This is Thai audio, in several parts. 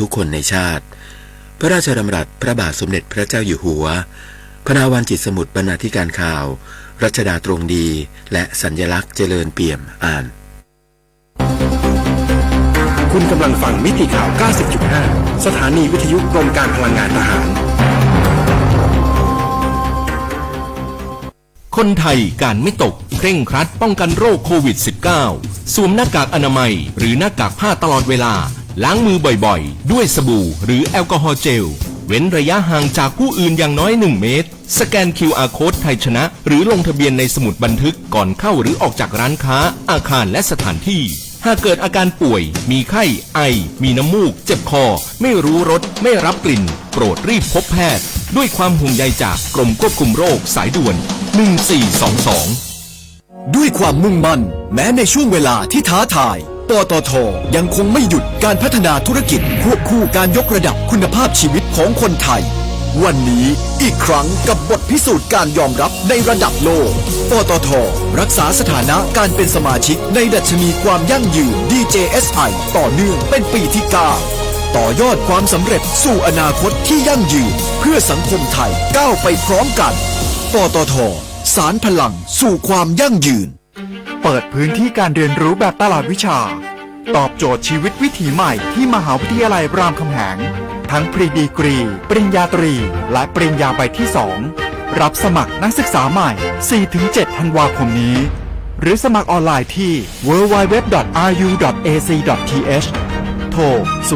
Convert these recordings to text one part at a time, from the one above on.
ทุกคนในชาติ พระราชดำรัสพระบาทสมเด็จพระเจ้าอยู่หัว พนาวันจิตสมุทรบรรณาธิการข่าว รัชดาตรงดี และสัญญลักษณ์เจริญเปี่ยมอ่าน คุณกำลังฟังมิติข่าว 90.5 สถานีวิทยุกรมการพลังงานทหาร คนไทยการไม่ตกเคร่งครัดป้องกันโรคโควิด -19 สวมหน้ากากอนามัย หรือหน้ากากผ้าตลอดเวลา ล้างมือบ่อยๆ ด้วยสบู่หรือแอลกอฮอล์เจล เว้นระยะห่างจากผู้อื่นอย่างน้อย 1 เมตร สแกน QR Code ไทยชนะ หรือลงทะเบียนในสมุดบันทึกก่อนเข้าหรือออกจากร้านค้า อาคารและสถานที่ หากเกิดอาการป่วย มีไข้ ไอ มีน้ำมูก เจ็บคอ ไม่รู้รส ไม่รับกลิ่น โปรดรีบพบแพทย์ ด้วยความห่วงใยจากกรมควบคุมโรคสายด่วน 1422 ด้วยความมุ่งมั่นแม้ในช่วงเวลาที่ท้าทาย ปตทยังคงไม่หยุดการพัฒนาธุรกิจควบคู่การยกระดับคุณภาพชีวิตของคนไทย วันนี้อีกครั้งกับบทพิสูจน์การยอมรับในระดับโลก ปตท รักษาสถานะการเป็นสมาชิกในดัชนีความยั่งยืน DJSI ต่อเนื่องเป็นปีที่ 9 ต่อยอดความสำเร็จสู่อนาคตที่ยั่งยืน เพื่อสังคมไทยก้าวไปพร้อมกัน ปตท สารพลังสู่ความยั่งยืน ปิดพื้นที่การเรียนรู้แบบตลาดวิชา ตอบโจทย์ชีวิตวิถีใหม่ที่มหาวิทยาลัยรามคำแหง ทั้งปริดีกรี ปริญญาตรี และปริญญาใบที่ 2 รับสมัครนักศึกษาใหม่ 4-7 ธันวาคมนี้ หรือสมัครออนไลน์ที่ www.ru.ac.th โทร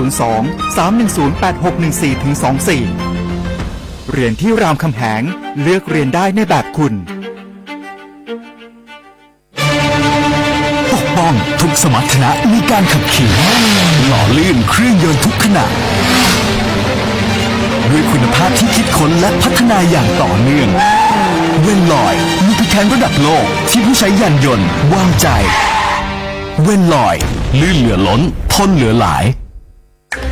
02-310-8614-24 เรียนที่รามคำแหง เลือกเรียนได้ในแบบคุณ ป้องทุกสมรรถนะในการขับขี่ หล่อลื่นเครื่องยนต์ทุกขนาดด้วยคุณภาพที่คิดค้นและพัฒนาอย่างต่อเนื่อง เวนลอยมีพิแคนระดับโลกที่ผู้ใช้ยานยนต์วางใจ เวนลอย ลื่นเหลือล้นทนเหลือหลาย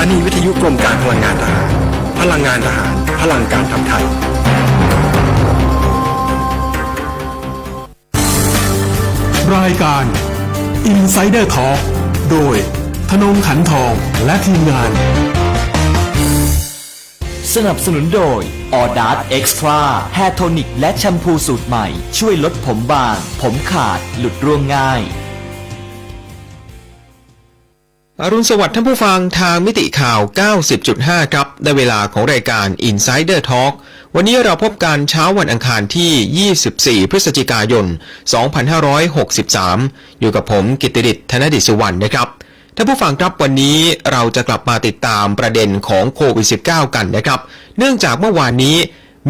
านีวิทยุกรมการพลังงานทหาร พลังงานทหาร พลังการทำไทย รายการ Insider Talk โดยธนงขันทองและทีมงาน สนับสนุนโดยออดาร์ Extra แฮร์โทนิกและแชมพูสูตรใหม่ ช่วยลดผมบาง ผมขาด หลุดร่วงง่าย อรุณสวัสดิ์ท่านผู้ฟังทางมิติข่าว 90.5 ครับ ได้เวลาของรายการ Insider Talk วันนี้เราพบกันเช้าวันอังคารที่ 24 พฤศจิกายน 2563 อยู่กับผมกิตติดิษฐ์ธนดิษสุวรรณนะครับ ท่านผู้ฟังครับวันนี้เราจะกลับมาติดตามประเด็นของโควิด -19 กันนะครับ เนื่องจากเมื่อวานนี้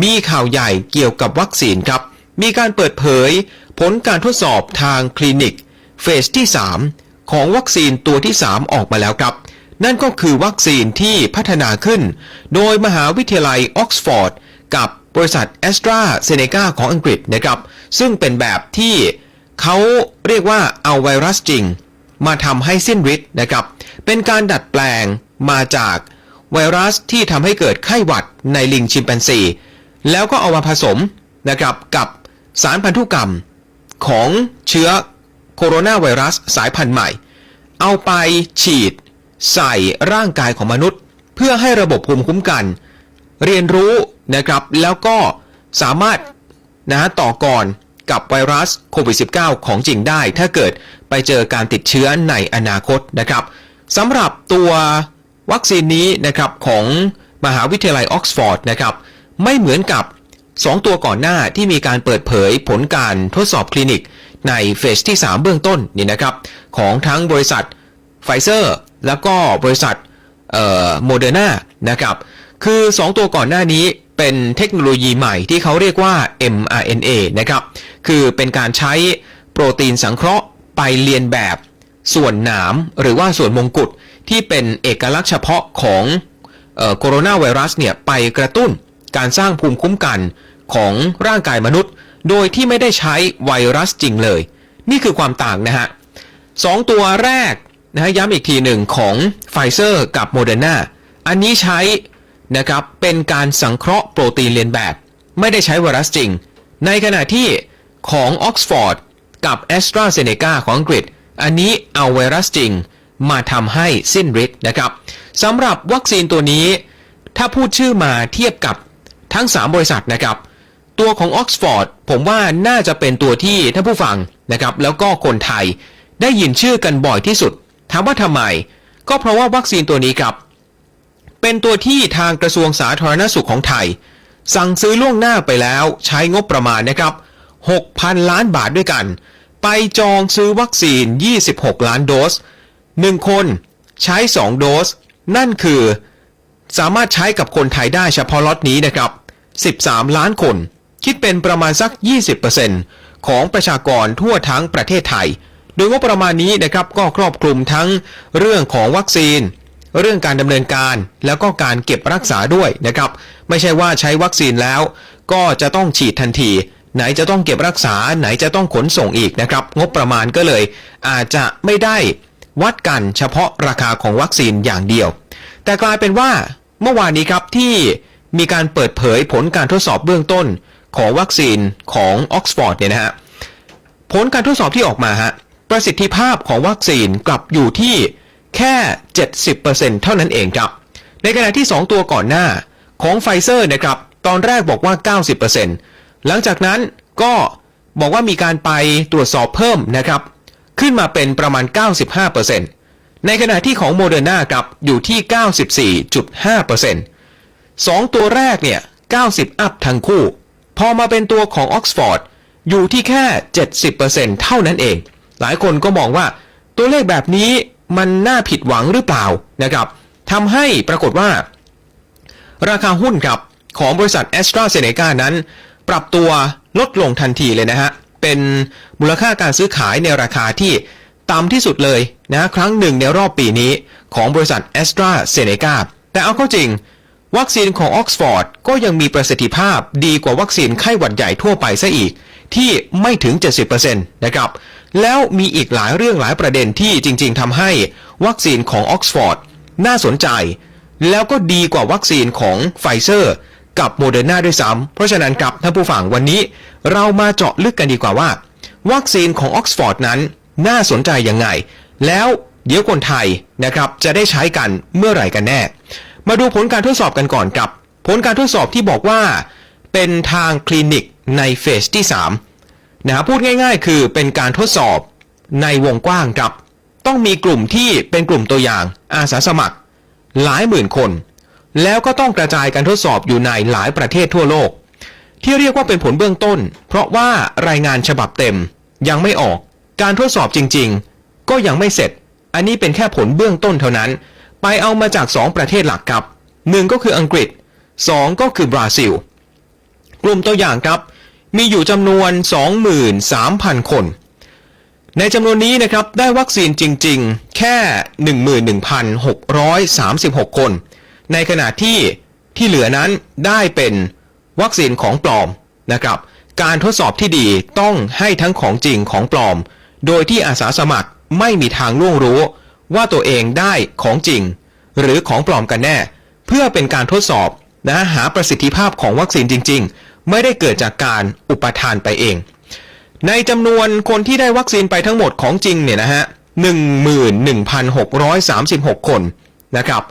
มีข่าวใหญ่เกี่ยวกับวัคซีนครับ มีการเปิดเผย ผลการทดสอบทางคลินิกเฟสที่ 3 ของวัคซีนตัวที่ 3 ออกมาแล้วครับ นั่นก็คือวัคซีนที่พัฒนาขึ้น โดยมหาวิทยาลัยออกซฟอร์ดกับบริษัทแอสตราเซเนกาของอังกฤษนะครับ ซึ่งเป็นแบบที่เขาเรียกว่าเอาไวรัสจริง มาทำให้สิ้นฤทธิ์นะครับ เป็นการดัดแปลงมาจากไวรัสที่ทำให้เกิดไข้หวัดในลิงชิมแปนซี แล้วก็เอามาผสมนะครับกับสารพันธุกรรมของเชื้อ โคโรนาไวรัสสายพันธุ์ใหม่ เอาไปฉีด ใส่ร่างกายของมนุษย์ เพื่อให้ระบบภูมิคุ้มกัน เรียนรู้นะครับแล้วก็สามารถนะต่อกรกับไวรัสโควิด -19 ของจริงได้ ถ้าเกิดไปเจอการติดเชื้อในอนาคตนะครับสำหรับตัววัคซีนนี้นะครับของมหาวิทยาลัยออกซฟอร์ดนะครับไม่เหมือนกับ 2 ตัวก่อนหน้าที่มีการเปิดเผยผลการทดสอบคลินิก ในเฟสที่ 3 เบื้องต้นนี่นะครับของทั้งบริษัทไฟเซอร์แล้วก็บริษัทโมเดอร์นานะครับคือ 2 ตัวก่อนหน้านี้เป็นเทคโนโลยีใหม่ที่เขาเรียกว่า mRNA นะครับคือเป็นการใช้โปรตีนสังเคราะห์ไปเรียนแบบส่วนหนามหรือว่าส่วนมงกุฎที่เป็นเอกลักษณ์เฉพาะของโคโรนาไวรัสเนี่ยไปกระตุ้นการสร้างภูมิคุ้มกันของร่างกายมนุษย์ โดยที่ไม่ได้ใช้ไวรัสจริงเลย นี่คือความต่างนะฮะสองตัวแรกนะฮะย้ำอีกทีหนึ่งของไฟเซอร์กับโมเดอร์นาอันนี้ใช้นะครับเป็นการสังเคราะห์โปรตีนเลียนแบบ ไม่ได้ใช้ไวรัสจริง ในขณะที่ของออกซฟอร์ดกับ a s t r a z เซ e c a ของอังกฤษ อันนี้เอาไวรัสจริงมาทำให้สิ้นฤทธิ์นะครับสำหรับวัคซีนตัวนี้ ถ้าพูดชื่อมาเทียบกับทั้ง 3 บริษัทนะครับ ตัวของ Oxford ผมว่าน่าจะเป็นตัวที่ท่านผู้ฟังนะครับแล้วก็คนไทยได้ยินชื่อกันบ่อยที่สุด ถามว่าทำไม ก็เพราะว่าวัคซีนตัวนี้ครับ เป็นตัวที่ทางกระทรวงสาธารณสุขของไทย สั่งซื้อล่วงหน้าไปแล้วใช้งบประมาณนะครับ 6,000 ล้านบาทด้วยกัน ไปจองซื้อวัคซีน 26 ล้านโดส 1 คนใช้ 2 โดส นั่นคือ สามารถใช้กับคนไทยได้เฉพาะล็อตนี้นะครับ 13 ล้านคน คิดเป็นประมาณสัก 20%ของประชากรทั่วทั้งประเทศไทย โดยงบประมาณนี้นะครับก็ครอบคลุมทั้งเรื่องของวัคซีน เรื่องการดำเนินการแล้วก็การเก็บรักษาด้วยนะครับ ไม่ใช่ว่าใช้วัคซีนแล้ว ก็จะต้องฉีดทันที ไหนจะต้องเก็บรักษา ไหนจะต้องขนส่งอีกนะครับ งบประมาณก็เลย อาจจะไม่ได้วัดกันเฉพาะราคาของวัคซีนอย่างเดียว แต่กลายเป็นว่าเมื่อวานนี้ครับที่มีการเปิดเผยผลการทดสอบเบื้องต้น ของวัคซีนของออกซฟอร์ดเนี่ยนะฮะผลการทดสอบที่ออกมาฮะประสิทธิภาพของวัคซีนกลับอยู่ที่แค่ 70%เท่านั้นเองครับ ในขณะที่ 2 ตัวก่อนหน้าของไฟเซอร์นะครับ ตอนแรกบอกว่า 90%หลังจากนั้นก็บอกว่ามีการไปตรวจสอบเพิ่มนะครับ ขึ้นมาเป็นประมาณ 95%ในขณะที่ของโมเดอร์นาครับอยู่ที่ 94.5%สองตัวแรกเนี่ย 90 อัพทั้งคู่ พอมาเป็นตัวของออกซฟอร์ดอยู่ที่แค่ 70%เท่านั้นเอง หลายคนก็มองว่าตัวเลขแบบนี้มันน่าผิดหวังหรือเปล่านะครับทำให้ปรากฏว่า ราคาหุ้นครับของบริษัท a s t r a z เซ e c a นั้น ปรับตัวลดลงทันทีเลยนะฮะ เป็นมูลค่าการซื้อขายในราคาที่ต่ำที่สุดเลยนะครั้งหนึ่งในรอบปีนี้ของบริษัท a s t r a z เซ e c a แต่เอาเข้าจริง วัคซีนของออกซฟอร์ดก็ยังมีประสิทธิภาพดีกว่าวัคซีนไข้หวัดใหญ่ทั่วไปซะอีก ที่ไม่ถึง 70%นะครับ แล้วมีอีกหลายเรื่องหลายประเด็นที่จริงๆทำให้วัคซีนของออกซฟอร์ดน่าสนใจ แล้วก็ดีกว่าวัคซีนของไฟเซอร์กับโมเดอร์นาด้วยซ้ำเพราะฉะนั้นครับท่านผู้ฟังวันนี้ เรามาเจาะลึกกันดีกว่าว่า วัคซีนของออกซฟอร์ดนั้นน่าสนใจยังไง แล้วเดี๋ยวคนไทยนะครับจะได้ใช้กันเมื่อไหร่กันแน่ มาดูผลการทดสอบกันก่อนกับ ผลการทดสอบที่บอกว่า เป็นทางคลินิกในเฟสที่3นะฮะพูดง่าย ๆ คือเป็นการทดสอบในวงกว้างครับ ต้องมีกลุ่มที่เป็นกลุ่มตัวอย่างอาสาสมัคร หลายหมื่นคน แล้วก็ต้องกระจายการทดสอบอยู่ในหลายประเทศทั่วโลก ที่เรียกว่าเป็นผลเบื้องต้น เพราะว่ารายงานฉบับเต็มยังไม่ออกการทดสอบจริง ๆ ก็ยังไม่เสร็จ อันนี้เป็นแค่ผลเบื้องต้นเท่านั้น ไปเอามาจาก 2 ประเทศหลักครับหนึ่งก็คืออังกฤษ 2 ก็คือบราซิล กลุ่มตัวอย่างครับ มีอยู่จำนวน 23,000 คน ในจำนวนนี้นะครับได้วัคซีนจริงๆ แค่ 11,636 คน ในขณะที่ที่เหลือนั้นได้เป็นวัคซีนของปลอมนะครับ การทดสอบที่ดีต้องให้ทั้งของจริงของปลอม โดยที่อาสาสมัครไม่มีทางล่วงรู้ ว่าตัวเองได้ของจริง หรือของปลอมกันแน่ เพื่อเป็นการทดสอบนะหาประสิทธิภาพของวัคซีนจริง ๆ ไม่ได้เกิดจากการอุปทานไปเอง ในจำนวนคนที่ได้วัคซีนไปทั้งหมดของจริงเนี่ยนะฮะ11,636 คนนะครับ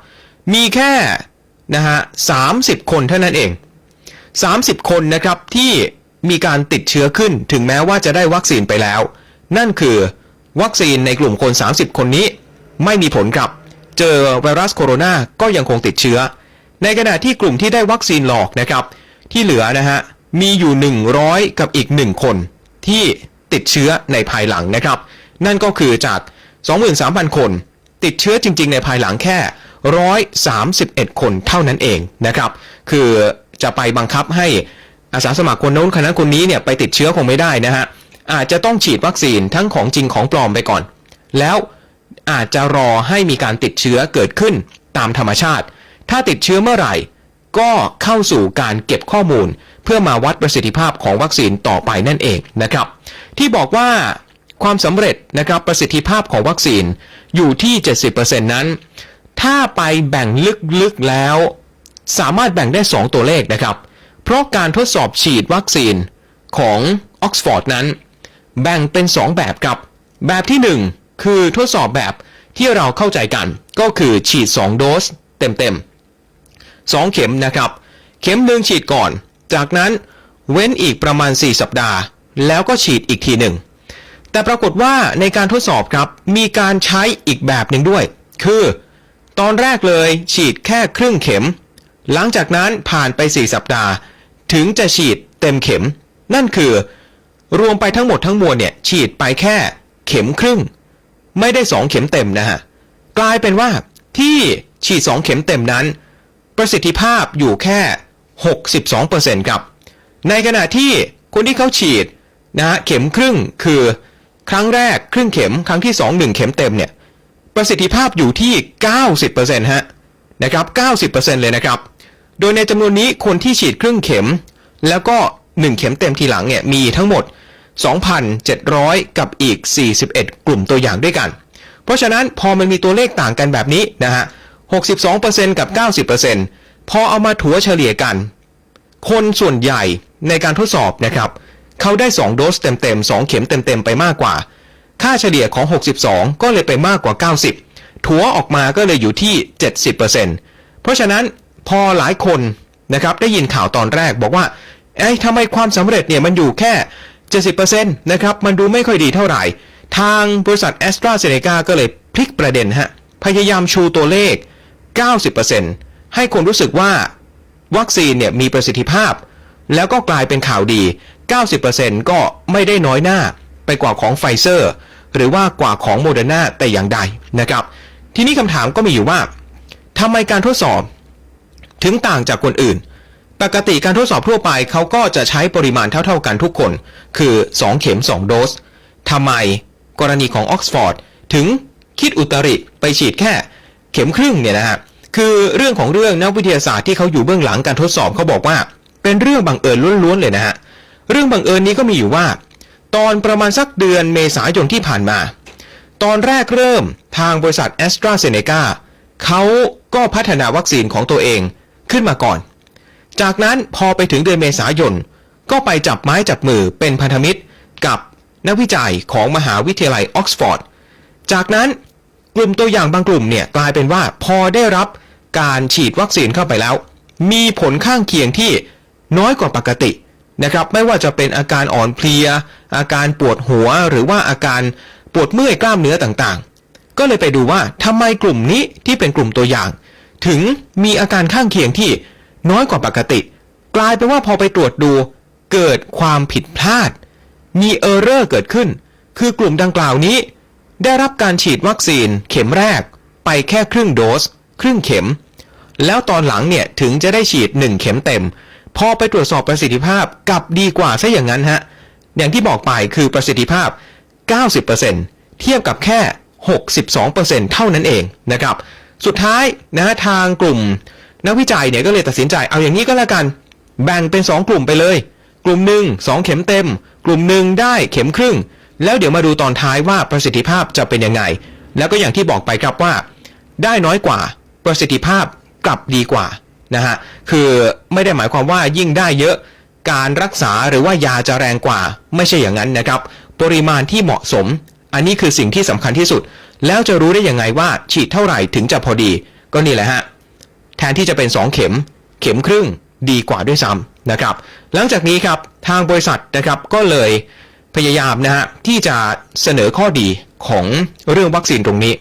มีแค่นะฮะ30 คนเท่านั้นเอง 30 คนนะครับที่มีการติดเชื้อขึ้นถึงแม้ว่าจะได้วัคซีนไปแล้ว นั่นคือวัคซีนในกลุ่มคน 30 คนนี้ ไม่มีผลครับ เจอไวรัสโคโรนาก็ยังคงติดเชื้อ ในขณะที่กลุ่มที่ได้วัคซีนหลอกนะครับ ที่เหลือนะฮะมีอยู่ 100 กับอีก 1 คนที่ติดเชื้อในภายหลังนะครับ นั่นก็คือจาก 23,000 คน ติดเชื้อจริง ๆ ในภายหลังแค่ 131 คนเท่านั้นเองนะครับ คือจะไปบังคับให้อาสาสมัครคนโน้นคนนั้นคนนี้เนี่ยไปติดเชื้อคงไม่ได้นะฮะอาจจะต้องฉีดวัคซีนทั้งของจริงของปลอมไปก่อน แล้ว อาจจะรอให้มีการติดเชื้อเกิดขึ้นตามธรรมชาติ ถ้าติดเชื้อเมื่อไหร่ ก็เข้าสู่การเก็บข้อมูล เพื่อมาวัดประสิทธิภาพของวัคซีนต่อไปนั่นเองนะครับ ที่บอกว่าความสำเร็จนะครับประสิทธิภาพของวัคซีนอยู่ที่ 70%นั้น ถ้าไปแบ่งลึกๆแล้ว สามารถแบ่งได้ 2 ตัวเลขนะครับ เพราะการทดสอบฉีดวัคซีนของออกซฟอร์ดนั้น แบ่งเป็น 2 แบบครับ แบบที่ 1 คือทดสอบแบบที่เราเข้าใจกัน ก็คือฉีด 2 โดสเต็มๆ 2 เข็มนะครับ เข็มหนึ่งฉีดก่อน จากนั้นเว้นอีกประมาณ 4 สัปดาห์ แล้วก็ฉีดอีกทีหนึ่ง แต่ปรากฏว่าในการทดสอบครับ มีการใช้อีกแบบหนึ่งด้วย คือ ตอนแรกเลยฉีดแค่ครึ่งเข็ม หลังจากนั้นผ่านไป 4 สัปดาห์ ถึงจะฉีดเต็มเข็ม นั่นคือ รวมไปทั้งหมดทั้งมวลเนี่ยฉีดไปแค่เข็มครึ่ง ไม่ได้ 2 เข็มเต็มนะฮะ กลายเป็นว่าที่ฉีด 2 เข็มเต็มนั้น ประสิทธิภาพอยู่แค่ 62%ครับ ในขณะที่คนที่เขาฉีดนะฮะเข็มครึ่งคือครั้งแรกครึ่งเข็มครั้งที่ 2 1 เข็มเต็มเนี่ยประสิทธิภาพอยู่ที่ 90%ฮะนะครับ 90%เลยนะครับ โดยในจำนวนนี้คนที่ฉีดครึ่งเข็ม แล้วก็ 1 เข็มเต็มทีหลังเนี่ยมีทั้งหมด 2,700 กับอีก 41 กลุ่มตัวอย่างด้วยกัน เพราะฉะนั้นพอมันมีตัวเลขต่างกันแบบนี้นะฮะ 62%กับ 90%พอเอามาถัวเฉลี่ยกัน คนส่วนใหญ่ในการทดสอบนะครับเขาได้ 2 โดสเต็มๆ 2 เข็มเต็มๆ ไปมากกว่า ค่าเฉลี่ยของ 62 ก็เลยไปมากกว่า 90 ถัวออกมาก็เลยอยู่ที่ 70%เพราะฉะนั้นพอหลายคนนะครับได้ยินข่าวตอนแรกบอกว่าเอ้ยทำไมความสำเร็จเนี่ยมันอยู่แค่ 70%นะครับมันดูไม่ค่อยดีเท่าไหร่ ทางบริษัทแอสตราเซเนกาก็เลยพลิกประเด็นฮะพยายามชูตัวเลข 90%ให้คนรู้สึกว่าวัคซีนเนี่ยมีประสิทธิภาพ แล้วก็กลายเป็นข่าวดี 90%ก็ไม่ได้น้อยหน้าไปกว่าของไฟเซอร์ หรือว่ากว่าของโมเดอร์นาแต่อย่างใดนะครับ ทีนี้คำถามก็มีอยู่ว่าทำไมการทดสอบ ถึงต่างจากคนอื่น ปกติการทดสอบทั่วไปเขาก็จะใช้ปริมาณเท่าๆกันทุกคน คือ 2 เข็ม 2 โดสทำไมกรณีของออกซฟอร์ดถึงคิดอุตริไปฉีดแค่เข็มครึ่งเนี่ยนะฮะคือเรื่องของเรื่องนักวิทยาศาสตร์ที่เขาอยู่เบื้องหลังการทดสอบเขาบอกว่า เป็นเรื่องบังเอิญล้วนๆเลยนะฮะเรื่องบังเอิญนี้ก็มีอยู่ว่า ตอนประมาณสักเดือนเมษายนที่ผ่านมา ตอนแรกเริ่มทางบริษัทแอสตราเซเนกาเขาก็พัฒนาวัคซีนของตัวเองขึ้นมาก่อน จากนั้นพอไปถึงเดือนเมษายน ก็ไปจับไม้จับมือเป็นพันธมิตรกับนักวิจัยของมหาวิทยาลัยออกซฟอร์ด จากนั้นกลุ่มตัวอย่างบางกลุ่มเนี่ยกลายเป็นว่าพอได้รับการฉีดวัคซีนเข้าไปแล้ว มีผลข้างเคียงที่น้อยกว่าปกตินะครับไม่ว่าจะเป็นอาการอ่อนเพลีย อาการปวดหัวหรือว่าอาการปวดเมื่อยกล้ามเนื้อต่างๆ ก็เลยไปดูว่าทำไมกลุ่มนี้ที่เป็นกลุ่มตัวอย่าง ถึงมีอาการข้างเคียงที่ น้อยกว่าปกติ กลายเป็นว่าพอไปตรวจดู เกิดความผิดพลาด มีเออร์เรอร์เกิดขึ้น คือกลุ่มดังกล่าวนี้ ได้รับการฉีดวัคซีนเข็มแรก ไปแค่ครึ่งโดส ครึ่งเข็ม แล้วตอนหลังเนี่ยถึงจะได้ฉีด 1 เข็มเต็ม พอไปตรวจสอบประสิทธิภาพกลับดีกว่าซะอย่างนั้นฮะอย่างที่บอกไปคือประสิทธิภาพ 90%เทียบกับแค่ 62%เท่านั้นเองนะครับ สุดท้ายนะทางกลุ่ม นักวิจัยเนี่ยก็เลยตัดสินใจเอาอย่างนี้ก็แล้วกัน แบ่งเป็น 2 กลุ่มไปเลย กลุ่มหนึ่ง2เข็มเต็ม กลุ่มหนึ่งได้เข็มครึ่ง แล้วเดี๋ยวมาดูตอนท้ายว่าประสิทธิภาพจะเป็นยังไง แล้วก็อย่างที่บอกไปครับว่า ได้น้อยกว่าประสิทธิภาพกลับดีกว่านะฮะคือไม่ได้หมายความว่ายิ่งได้เยอะการรักษาหรือว่ายาจะแรงกว่า ไม่ใช่อย่างนั้นนะครับ ปริมาณที่เหมาะสม อันนี้คือสิ่งที่สำคัญที่สุด แล้วจะรู้ได้ยังไงว่าฉีดเท่าไหร่ถึงจะพอดี ก็นี่แหละฮะ แทนที่จะเป็น 2 เข็ม เข็มครึ่งดีกว่าด้วยซ้ำนะครับ หลังจากนี้ครับทางบริษัทนะครับก็เลยพยายามนะฮะที่จะเสนอข้อดีของเรื่องวัคซีนตรงนี้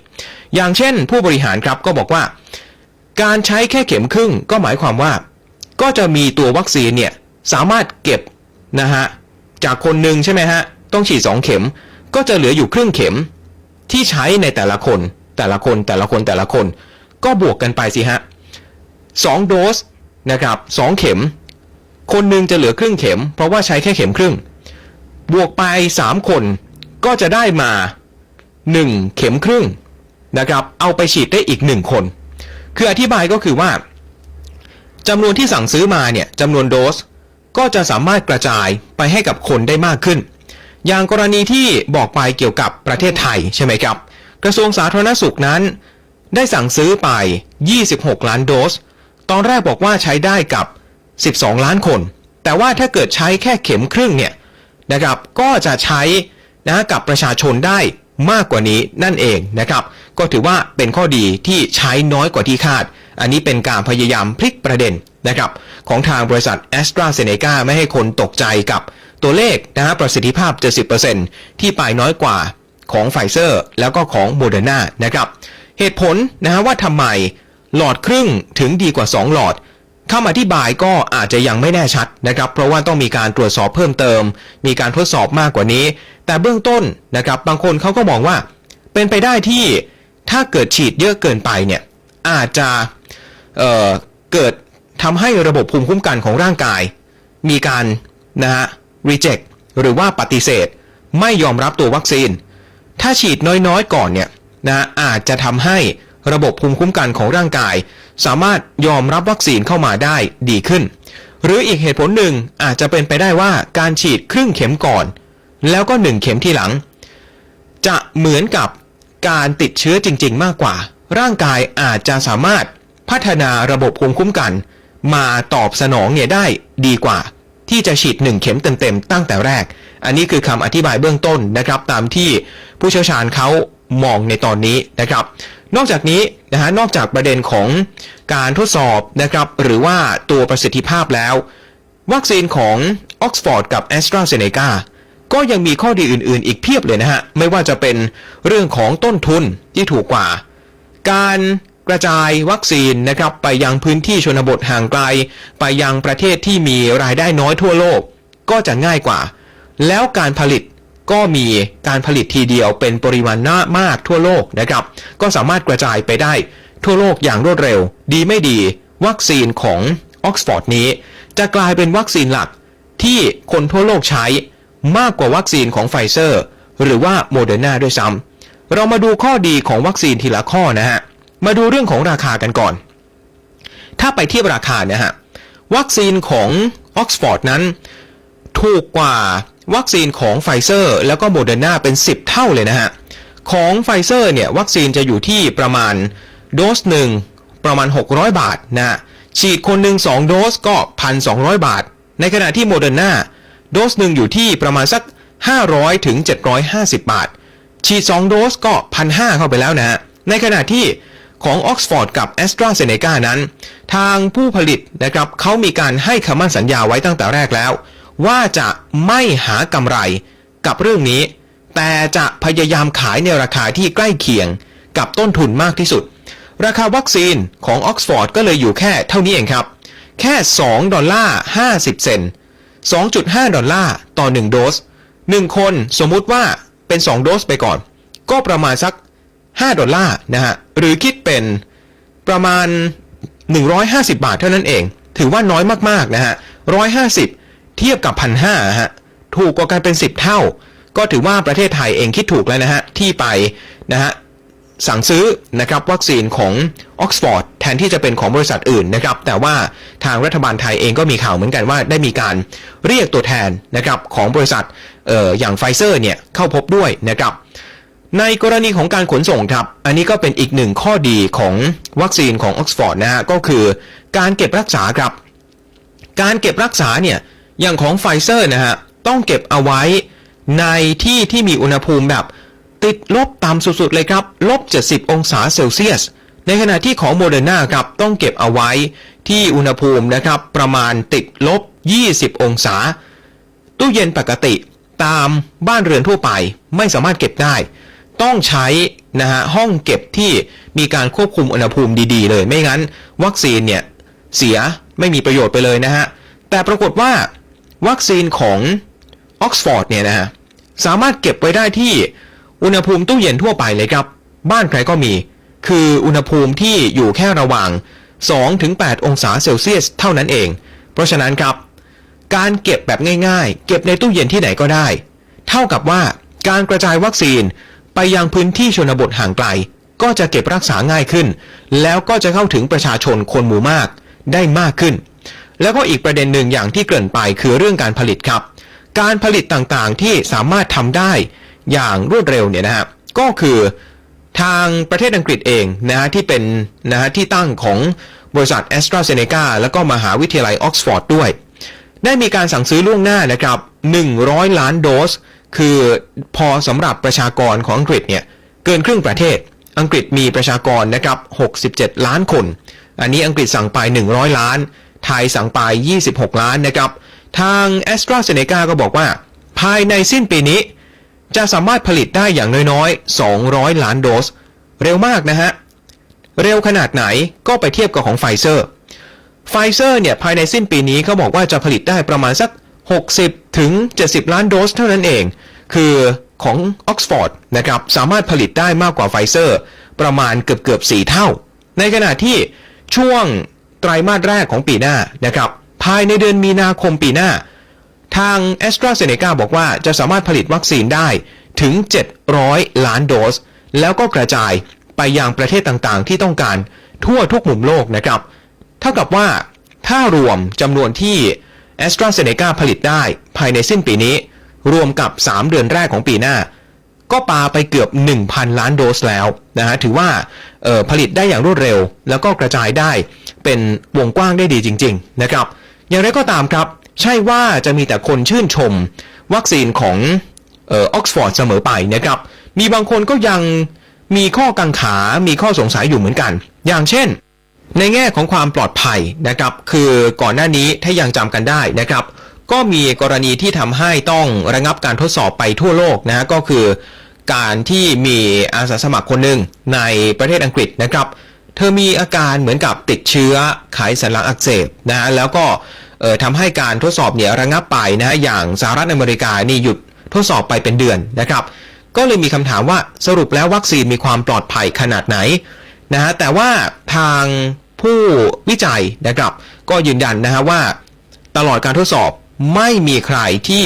อย่างเช่น ผู้บริหารครับก็บอกว่า การใช้แค่เข็มครึ่งก็หมายความว่า ก็จะมีตัววัคซีนเนี่ยสามารถเก็บนะฮะจากคนหนึ่งใช่ไหมฮะต้องฉีด 2 เข็ม ก็จะเหลืออยู่ครึ่งเข็มที่ใช้ในแต่ละคนแต่ละคนแต่ละคนแต่ละคน ก็บวกกันไปสิฮะ 2 โดสนะครับ2เข็ม คนหนึ่งจะเหลือครึ่งเข็ม เพราะว่าใช้แค่เข็มครึ่ง บวกไป 3 คนก็จะได้มา 1 เข็มครึ่งนะครับเอาไปฉีดได้อีก 1 คน คืออธิบายก็คือว่าจำนวนที่สั่งซื้อมาเนี่ยจำนวนโดสก็จะสามารถกระจายไปให้กับคนได้มากขึ้น อย่างกรณีที่บอกไปเกี่ยวกับประเทศไทยใช่ไหมครับ กระทรวงสาธารณสุขนั้น ได้สั่งซื้อไป 26 ล้านโดส ตอนแรกบอกว่าใช้ได้กับ 12 ล้านคน แต่ว่าถ้าเกิดใช้แค่เข็มครึ่งเนี่ยนะครับก็จะใช้นะกับประชาชนได้มากกว่านี้นั่นเองนะครับ ก็ถือว่าเป็นข้อดีที่ใช้น้อยกว่าที่คาด อันนี้เป็นการพยายามพลิกประเด็นนะครับของทางบริษัท a s t r a z เซ e c a ไม่ให้คนตกใจกับตัวเลขนะฮะประสิทธิภาพ 70%ที่ไปน้อยกว่าของไฟเซอร์แล้วก็ของโมเดอร์นานะครับ เหตุผลนะฮะว่าทำไม หลอดครึ่งถึงดีกว่า 2 หลอดคำอธิบายก็อาจจะยังไม่แน่ชัดนะครับ เพราะว่าต้องมีการตรวจสอบเพิ่มเติม มีการทดสอบมากกว่านี้ แต่เบื้องต้นนะครับบางคนเขาก็มองว่า เป็นไปได้ที่ถ้าเกิดฉีดเยอะเกินไปเนี่ยอาจจะเเกิดทำให้ระบบภูมิคุ้มกันของร่างกาย มีการนะฮะ reject หรือว่าปฏิเสธ ไม่ยอมรับตัววัคซีน ถ้าฉีดน้อยๆ ก่อนเนี่ยนะอาจจะทำให้ ระบบภูมิคุ้มกันของร่างกาย สามารถยอมรับวัคซีนเข้ามาได้ดีขึ้น หรืออีกเหตุผลหนึ่งอาจจะเป็นไปได้ว่าการฉีดครึ่งเข็มก่อน แล้วก็หนึ่งเข็มทีหลัง จะเหมือนกับการติดเชื้อจริง ๆ มากกว่า ร่างกายอาจจะสามารถพัฒนาระบบภูมิคุ้มกัน มาตอบสนองเนี่ยได้ดีกว่า ที่จะฉีดหนึ่งเข็มเต็มๆตั้งแต่แรก อันนี้คือคำอธิบายเบื้องต้นนะครับ ตามที่ผู้เชี่ยวชาญเขา มองในตอนนี้นะครับ นอกจากนี้นะฮะนอกจากประเด็นของการทดสอบนะครับหรือว่าตัวประสิทธิภาพแล้ว วัคซีนของออกซฟอร์ดกับ a s t r a z เซ e c a ก็ยังมีข้อดีอื่น ๆ อีกเพียบเลยนะฮะ ไม่ว่าจะเป็นเรื่องของต้นทุนที่ถูกกว่า การกระจายวัคซีนนะครับไปยังพื้นที่ชนบทห่างไกล ไปยังประเทศที่มีรายได้น้อยทั่วโลก ก็จะง่ายกว่า แล้วการผลิต ก็มีการผลิตทีเดียวเป็นปริมาณมากทั่วโลกนะครับ ก็สามารถกระจายไปได้ทั่วโลกอย่างรวดเร็ว ดีไม่ดี วัคซีนของออกซฟอร์ดนี้ จะกลายเป็นวัคซีนหลักที่คนทั่วโลกใช้มากกว่าวัคซีนของไฟเซอร์ หรือว่าโมเดอร์นาด้วยซ้ำเรามาดูข้อดีของวัคซีนทีละข้อนะฮะ มาดูเรื่องของราคากันก่อน ถ้าไปเทียบราคานี่ยฮะ วัคซีนของออกซฟอร์ดนั้น ถูกกว่าวัคซีนของไฟเซอร์แล้วก็โมเดอร์นาเป็น 10 เท่าเลยนะฮะ ของไฟเซอร์เนี่ยวัคซีนจะอยู่ที่ประมาณโดสหนึ่งประมาณ 600 บาทนะฉีดคนหนึ่ง2 โดสก็ 1,200 บาท ในขณะที่โมเดอร์นาโดสหนึ่งอยู่ที่ประมาณสัก 500ถึง750 บาท ฉีด 2 โดสก็ 1,500 เข้าไปแล้วนะฮะ ในขณะที่ของออกซฟอร์ดกับ a s t r a z เซ e c a นั้น ทางผู้ผลิตนะครับเขามีการให้คำมั่นสัญญาไว้ตั้งแต่แรกแล้ว ว่าจะไม่หากำไรกับเรื่องนี้ แต่จะพยายามขายในราคาที่ใกล้เคียงกับต้นทุนมากที่สุด ราคาวัคซีนของออกซฟอร์ดก็เลยอยู่แค่เท่านี้เองครับ แค่ 2 ดอลลาร์ 50 เซนต์2.5 ดอลลาร์ต่อ 1 โดส 1 คนสมมุติว่าเป็น 2 โดสไปก่อน ก็ประมาณสัก 5 ดอลลาร์นะฮะ หรือคิดเป็นประมาณ 150 บาทเท่านั้นเอง ถือว่าน้อยมากๆนะฮะ 150 เทียบกับ1,500ฮะถูกกว่ากันเป็น 10 เท่า ก็ถือว่าประเทศไทยเองคิดถูกแล้วนะฮะ ที่ไปนะฮะสั่งซื้อนะครับวัคซีนของออกซฟอร์ดแทนที่จะเป็นของบริษัทอื่นนะครับ แต่ว่าทางรัฐบาลไทยเองก็มีข่าวเหมือนกันว่าได้มีการเรียกตัวแทนนะครับของบริษัทเอ่ออย่างไฟเซอร์เนี่ยเข้าพบด้วยนะครับ ในกรณีของการขนส่งครับ อันนี้ก็เป็นอีกหนึ่งข้อดีของวัคซีนของออกซฟอร์ดนะฮะก็คือการเก็บรักษาครับ การเก็บรักษาเนี่ย อย่างของไฟเซอร์นะฮะต้องเก็บเอาไว้ในที่ที่มีอุณหภูมิแบบติดลบต่ำสุดๆเลยครับลบ 70 องศาเซลเซียส ในขณะที่ของโมเดอร์นาครับต้องเก็บเอาไว้ที่อุณหภูมินะครับประมาณติดลบ 20 องศา ตู้เย็นปกติตามบ้านเรือนทั่วไปไม่สามารถเก็บได้ ต้องใช้นะฮะห้องเก็บที่มีการควบคุมอุณหภูมิดีๆ เลย ไม่งั้น วัคซีนเนี่ยเสียไม่มีประโยชน์ไปเลยนะฮะแต่ปรากฏว่า วัคซีนของออกซฟอร์ดเนี่ยนะฮะสามารถเก็บไว้ได้ที่อุณหภูมิตู้เย็นทั่วไปเลยครับ บ้านใครก็มี คืออุณหภูมิที่อยู่แค่ระหว่าง 2-8 องศาเซลเซียสเท่านั้นเอง เพราะฉะนั้นครับ การเก็บแบบง่ายๆ เก็บในตู้เย็นที่ไหนก็ได้ เท่ากับว่าการกระจายวัคซีนไปยังพื้นที่ชนบทห่างไกล ก็จะเก็บรักษาง่ายขึ้น แล้วก็จะเข้าถึงประชาชนคนหมู่มากได้มากขึ้น แล้วก็อีกประเด็นหนึ่งอย่างที่เกริ่นไปคือเรื่องการผลิตครับ การผลิตต่างๆที่สามารถทำได้อย่างรวดเร็วเนี่ยนะฮะก็คือทางประเทศอังกฤษเองนะฮะที่เป็นนะฮะที่ตั้งของบริษัท a s t r a z เซ e c a แล้วก็มหาวิทยาลัยออกซฟอร์ดด้วย ได้มีการสั่งซื้อล่วงหน้านะครับ 100 ล้านโดส คือพอสำหรับประชากรของอังกฤษเนี่ยเกินครึ่งประเทศ อังกฤษมีประชากรนะครับ 67 ล้านคน อันนี้อังกฤษสั่งไป 100 ล้าน ไทยสั่งไป 26 ล้านนะครับ ทาง a s t r a z เซ e c a ก็บอกว่า ภายในสิ้นปีนี้ จะสามารถผลิตได้อย่างน้อยๆ 200 ล้านโดส เร็วมากนะฮะ เร็วขนาดไหนก็ไปเทียบกับของไฟเซอร์ ไฟเซอร์เนี่ยภายในสิ้นปีนี้เขาบอกว่าจะผลิตได้ประมาณสัก 60 ถึง 70 ล้านโดสเท่านั้นเอง คือของออกซฟอร์ดนะครับสามารถผลิตได้มากกว่าไฟเซอร์ ประมาณเกือบเกือบ4เท่า ในขณะที่ช่วง ไตรมาสแรกของปีหน้านะครับภายในเดือนมีนาคมปีหน้า ทาง a s t r a z เซ e c a บอกว่าจะสามารถผลิตวัคซีนได้ถึง 700 ล้านโดส แล้วก็กระจายไปยังประเทศต่างๆ ที่ต้องการทั่วทุกมุมโลกนะครับ เท่ากับว่าถ้ารวมจำนวนที่ a s t r a z เซ e c a ผลิตได้ภายในสิ้นปีนี้ รวมกับ 3 เดือนแรกของปีหน้า ก็ปาไปเกือบ 1,000 ล้านโดสแล้วนะฮะถือว่าผลิตได้อย่างรวดเร็ว แล้วก็กระจายได้เป็นวงกว้างได้ดีจริง ๆ นะครับ อย่างไรก็ตามครับ ใช่ว่าจะมีแต่คนชื่นชม วัคซีนของออกซฟอร์ดเสมอไปนะครับ มีบางคนก็ยังมีข้อกังขา มีข้อสงสัยอยู่เหมือนกัน อย่างเช่น ในแง่ของความปลอดภัยนะครับ คือก่อนหน้านี้ถ้ายังจำกันได้นะครับ ก็มีกรณีที่ทำให้ต้องระงับการทดสอบไปทั่วโลกนะฮะก็คือการที่มีอาสาสมัครคนหนึ่งในประเทศอังกฤษนะครับ เธอมีอาการเหมือนกับติดเชื้อไขสันหลังอักเสบนะฮะแล้วก็ทำให้การทดสอบเนี่ยระงับไปนะฮะอย่างสหรัฐอเมริกานี่หยุดทดสอบไปเป็นเดือนนะครับ ก็เลยมีคำถามว่าสรุปแล้ววัคซีนมีความปลอดภัยขนาดไหนนะฮะแต่ว่าทางผู้วิจัยนะครับ ก็ยืนยันนะฮะว่าตลอดการทดสอบ ไม่มีใครที่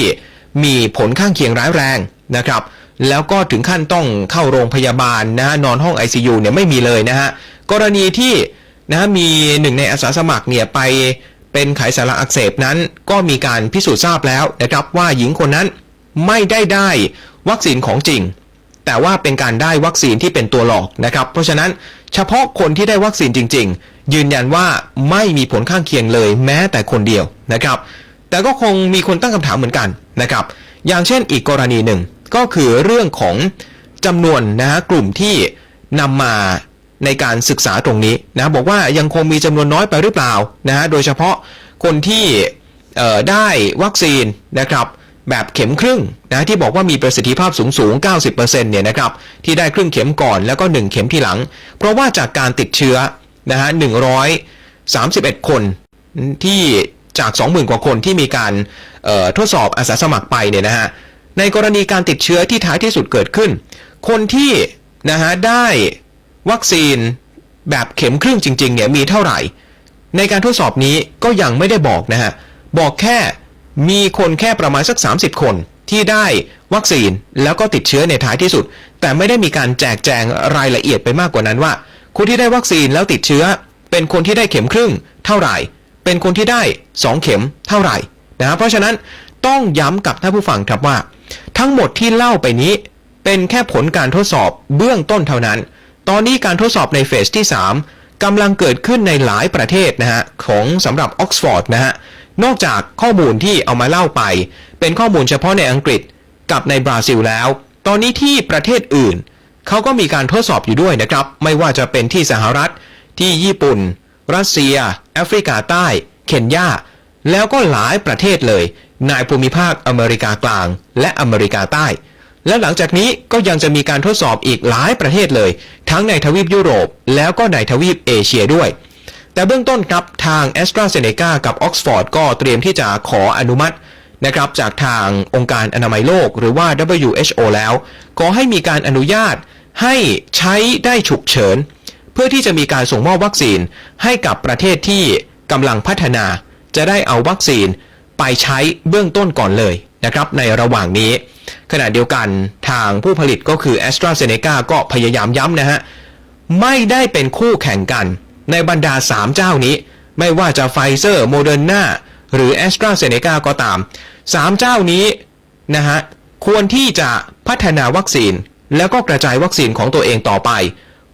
มีผลข้างเคียงร้ายแรงนะครับ แล้วก็ถึงขั้นต้องเข้าโรงพยาบาลนะฮะนอนห้อง ICU เนี่ยไม่มีเลยนะฮะกรณีที่นะฮะมีหนึ่งในอาสาสมัครเนี่ยไปเป็นไขสันหลังอักเสบนั้น ก็มีการพิสูจน์ทราบแล้วนะครับว่าหญิงคนนั้นไม่ได้ได้วัคซีนของจริง แต่ว่าเป็นการได้วัคซีนที่เป็นตัวหลอกนะครับ เพราะฉะนั้นเฉพาะคนที่ได้วัคซีนจริง ๆ ยืนยันว่าไม่มีผลข้างเคียงเลยแม้แต่คนเดียวนะครับ แต่ก็คงมีคนตั้งคำถามเหมือนกันนะครับ อย่างเช่นอีกกรณีหนึ่งก็คือเรื่องของจำนวนนะฮะกลุ่มที่นำมาในการศึกษาตรงนี้นะบอกว่ายังคงมีจำนวนน้อยไปหรือเปล่านะฮะโดยเฉพาะคนที่ได้วัคซีนนะครับแบบเข็มครึ่งนะที่บอกว่ามีประสิทธิภาพสูงสูง 90%เนี่ยนะครับที่ได้ครึ่งเข็มก่อนแล้วก็ 1 เข็มที่หลัง เพราะว่าจากการติดเชื้อนะฮะ131 คนที่ จาก 20,000 กว่าคนที่มีการทดสอบอาสาสมัครไปเนี่ยนะฮะในกรณีการติดเชื้อที่ท้ายที่สุดเกิดขึ้น คนที่นะฮะได้วัคซีนแบบเข็มครึ่งจริงๆเนี่ยมีเท่าไหร่ ในการทดสอบนี้ก็ยังไม่ได้บอกนะฮะบอกแค่มีคนแค่ประมาณสัก 30 คนที่ได้วัคซีนแล้วก็ติดเชื้อในท้ายที่สุด แต่ไม่ได้มีการแจกแจงรายละเอียดไปมากกว่านั้นว่า คนที่ได้วัคซีนแล้วติดเชื้อ เป็นคนที่ได้เข็มครึ่งเท่าไหร่ เป็นคนที่ได้ 2 เข็มเท่าไหร่นะฮะเพราะฉะนั้นต้องย้ำกับท่านผู้ฟังครับว่า ทั้งหมดที่เล่าไปนี้เป็นแค่ผลการทดสอบเบื้องต้นเท่านั้น ตอนนี้การทดสอบในเฟสที่ 3กำลังเกิดขึ้นในหลายประเทศนะฮะของสำหรับออกซฟอร์ดนะฮะนอกจากข้อมูลที่เอามาเล่าไป เป็นข้อมูลเฉพาะในอังกฤษกับในบราซิลแล้ว ตอนนี้ที่ประเทศอื่น เขาก็มีการทดสอบอยู่ด้วยนะครับ ไม่ว่าจะเป็นที่สหรัฐที่ญี่ปุ่น รัสเซีย แอฟริกาใต้ เคนยา แล้วก็หลายประเทศเลย ในภูมิภาคอเมริกากลาง และอเมริกาใต้ และหลังจากนี้ก็ยังจะมีการทดสอบอีกหลายประเทศเลย ทั้งในทวีปยุโรป แล้วก็ในทวีปเอเชียด้วย แต่เบื้องต้นครับทาง a s t r a z เซ e c a กับ Oxford ก็เตรียมที่จะขออนุมัตินะครับจากทางองค์การอนามัยโลกหรือว่า WHO แล้วขอให้มีการอนุญาตให้ใช้ได้ฉุกเฉิน เพื่อที่จะมีการส่งมอบวัคซีนให้กับประเทศที่กำลังพัฒนา จะได้เอาวัคซีนไปใช้เบื้องต้นก่อนเลยนะครับในระหว่างนี้ ขณะเดียวกันทางผู้ผลิตก็คือ a s t r a z เซ e c a ก็พยายามย้ำนะฮะ ไม่ได้เป็นคู่แข่งกันในบรรดา 3 เจ้านี้ ไม่ว่าจะไฟเซอร์โมเดอร์นาหรือแอสตราเซเนกาก็ตามสามเจ้านี้นะฮะควรที่จะพัฒนาวัคซีน แล้วก็กระจายวัคซีนของตัวเองต่อไป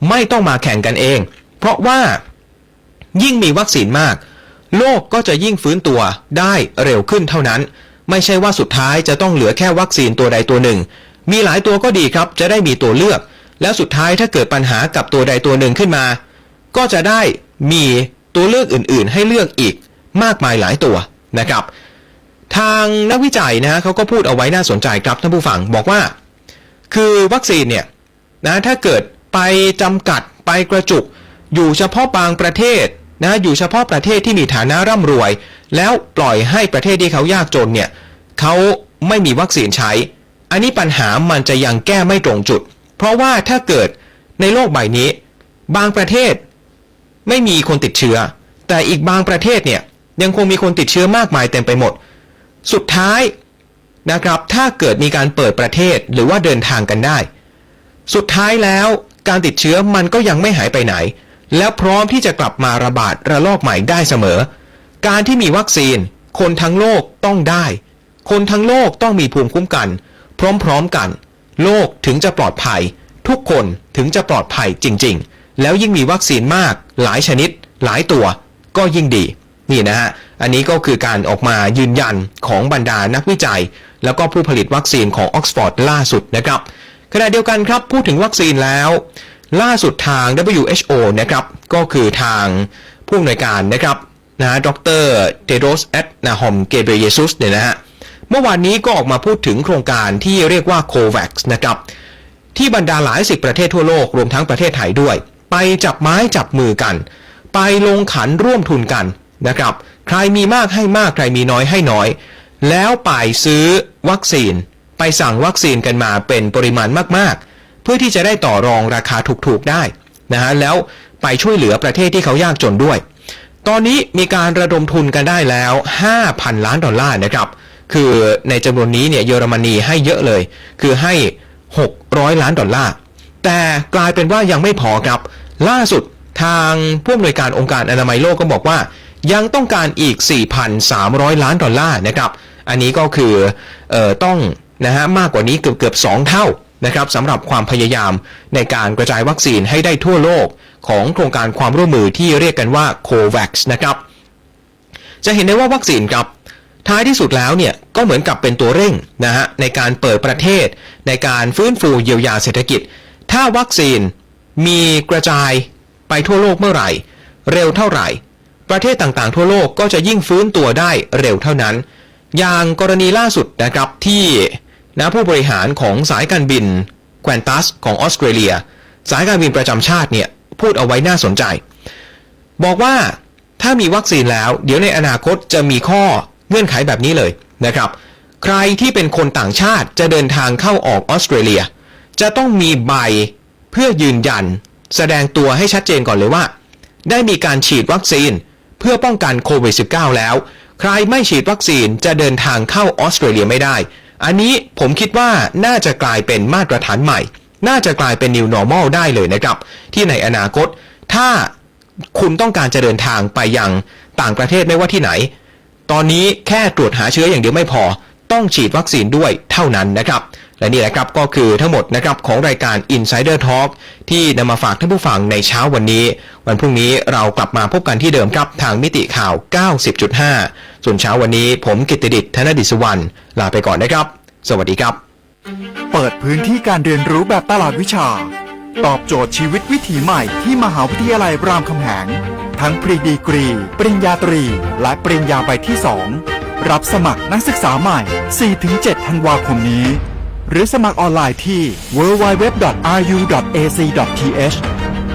ไม่ต้องมาแข่งกันเอง เพราะว่ายิ่งมีวัคซีนมาก โลกก็จะยิ่งฟื้นตัวได้เร็วขึ้นเท่านั้น ไม่ใช่ว่าสุดท้ายจะต้องเหลือแค่วัคซีนตัวใดตัวหนึ่ง มีหลายตัวก็ดีครับจะได้มีตัวเลือก แล้วสุดท้ายถ้าเกิดปัญหากับตัวใดตัวหนึ่งขึ้นมา ก็จะได้มีตัวเลือกอื่นๆ ให้เลือกอีกมากมายหลายตัวนะครับ ทางนักวิจัยนะฮะเขาก็พูดเอาไว้น่าสนใจครับท่านผู้ฟังบอกว่า คือวัคซีนเนี่ยนะถ้าเกิด ไปจำกัดไปกระจุก อยู่เฉพาะบางประเทศนะอยู่เฉพาะประเทศที่มีฐานะร่ำรวย แล้วปล่อยให้ประเทศที่เขายากจนเนี่ยเขาไม่มีวัคซีนใช้ อันนี้ปัญหามันจะยังแก้ไม่ตรงจุด เพราะว่าถ้าเกิดในโลกใบนี้ บางประเทศไม่มีคนติดเชื้อ แต่อีกบางประเทศเนี่ยยังคงมีคนติดเชื้อมากมายเต็มไปหมด สุดท้ายนะครับถ้าเกิดมีการเปิดประเทศหรือว่าเดินทางกันได้ สุดท้ายแล้ว การติดเชื้อมันก็ยังไม่หายไปไหน แล้วพร้อมที่จะกลับมาระบาดระลอกใหม่ได้เสมอ การที่มีวัคซีน คนทั้งโลกต้องได้ คนทั้งโลกต้องมีภูมิคุ้มกัน พร้อมๆกัน โลกถึงจะปลอดภัย ทุกคนถึงจะปลอดภัยจริง ๆ แล้วยิ่งมีวัคซีนมาก หลายชนิด หลายตัว ก็ยิ่งดี นี่นะฮะอันนี้ก็คือการออกมายืนยันของบรรดานักวิจัย แล้วก็ผู้ผลิตวัคซีนของออกซฟอร์ดล่าสุดนะครับ ขณะเดียวกันครับพูดถึงวัคซีนแล้ว ล่าสุดทาง WHO นะครับก็คือทางผู้อำนวยการนะครับนะดรเตโดสแอดนาฮอมเกเบรเยซุสเนี่ยนะฮะเมื่อวานนี้ก็ออกมาพูดถึงโครงการที่เรียกว่า COVAX นะครับที่บรรดาหลายสิบประเทศทั่วโลกรวมทั้งประเทศไทยด้วย ไปจับไม้จับมือกัน ไปลงขันร่วมทุนกันนะครับ ใครมีมากให้มากใครมีน้อยให้น้อย แล้วไปซื้อวัคซีน ไปสั่งวัคซีนกันมาเป็นปริมาณมากๆ เพื่อที่จะได้ต่อรองราคาถูกๆได้นะฮะแล้วไปช่วยเหลือประเทศที่เขายากจนด้วย ตอนนี้มีการระดมทุนกันได้แล้ว 5,000 ล้านดอลลาร์นะครับ คือในจำนวนนี้เนี่ยเยอรมนีให้เยอะเลย คือให้ 600 ล้านดอลลาร์ แต่กลายเป็นว่ายังไม่พอครับ ล่าสุดทางผู้อำนวยการองค์การอนามัยโลกก็บอกว่า ยังต้องการอีก 4,300 ล้านดอลลาร์นะครับ อันนี้ก็คือเออต้อง นะฮะมากกว่านี้เกือบเกือบๆ2เท่านะครับสำหรับความพยายามในการกระจายวัคซีนให้ได้ทั่วโลกของโครงการความร่วมมือที่เรียกกันว่า COVAX นะครับ จะเห็นได้ว่าวัคซีนครับท้ายที่สุดแล้วเนี่ยก็เหมือนกับเป็นตัวเร่งนะฮะในการเปิดประเทศ ในการฟื้นฟูเยียวยาเศรษฐกิจ ถ้าวัคซีนมีกระจายไปทั่วโลกเมื่อไหร่ เร็วเท่าไหร่ ประเทศต่างๆ ทั่วโลกก็จะยิ่งฟื้นตัวได้เร็วเท่านั้น อย่างกรณีล่าสุดนะครับที่ นะผู้บริหารของสายการบินแควนตัสของออสเตรเลีย สายการบินประจำชาติเนี่ยพูดเอาไว้น่าสนใจ บอกว่าถ้ามีวัคซีนแล้ว เดี๋ยวในอนาคตจะมีข้อเงื่อนไขแบบนี้เลยนะครับ ใครที่เป็นคนต่างชาติจะเดินทางเข้าออกออสเตรเลีย จะต้องมีใบเพื่อยืนยัน แสดงตัวให้ชัดเจนก่อนเลยว่า ได้มีการฉีดวัคซีนเพื่อป้องกันโควิด -19 แล้ว ใครไม่ฉีดวัคซีนจะเดินทางเข้าออสเตรเลียไม่ได้ อันนี้ผมคิดว่าน่าจะกลายเป็นมาตรฐานใหม่ น่าจะกลายเป็น new normal ได้เลยนะครับ ที่ในอนาคต ถ้าคุณต้องการจะเดินทางไปยังต่างประเทศไม่ว่าที่ไหน ตอนนี้แค่ตรวจหาเชื้ออย่างเดียวไม่พอ ต้องฉีดวัคซีนด้วยเท่านั้นนะครับ และนี่แหละครับก็คือทั้งหมดนะครับของรายการ Insider Talk ที่นำมาฝากท่านผู้ฟังในเช้าวันนี้ วันพรุ่งนี้เรากลับมาพบกันที่เดิมครับทางมิติข่าว 90.5 ส่วนเช้าวันนี้ผมกิตติดิษฐ์ธนดิษวรรณลาไปก่อนนะครับ สวัสดีครับ เปิดพื้นที่การเรียนรู้แบบตลาดวิชา ตอบโจทย์ชีวิตวิถีใหม่ที่มหาวิทยาลัยรามคำแหง ทั้งปริดีกรี ปริญญาตรี และปริญญาใบที่ 2 รับสมัครนักศึกษาใหม่ 4-7 ธันวาคมนี้ หรือสมัครออนไลน์ที่ www.ru.ac.th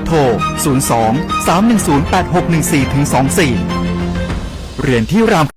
โทร 02 310 8614-24 เรียนที่ราม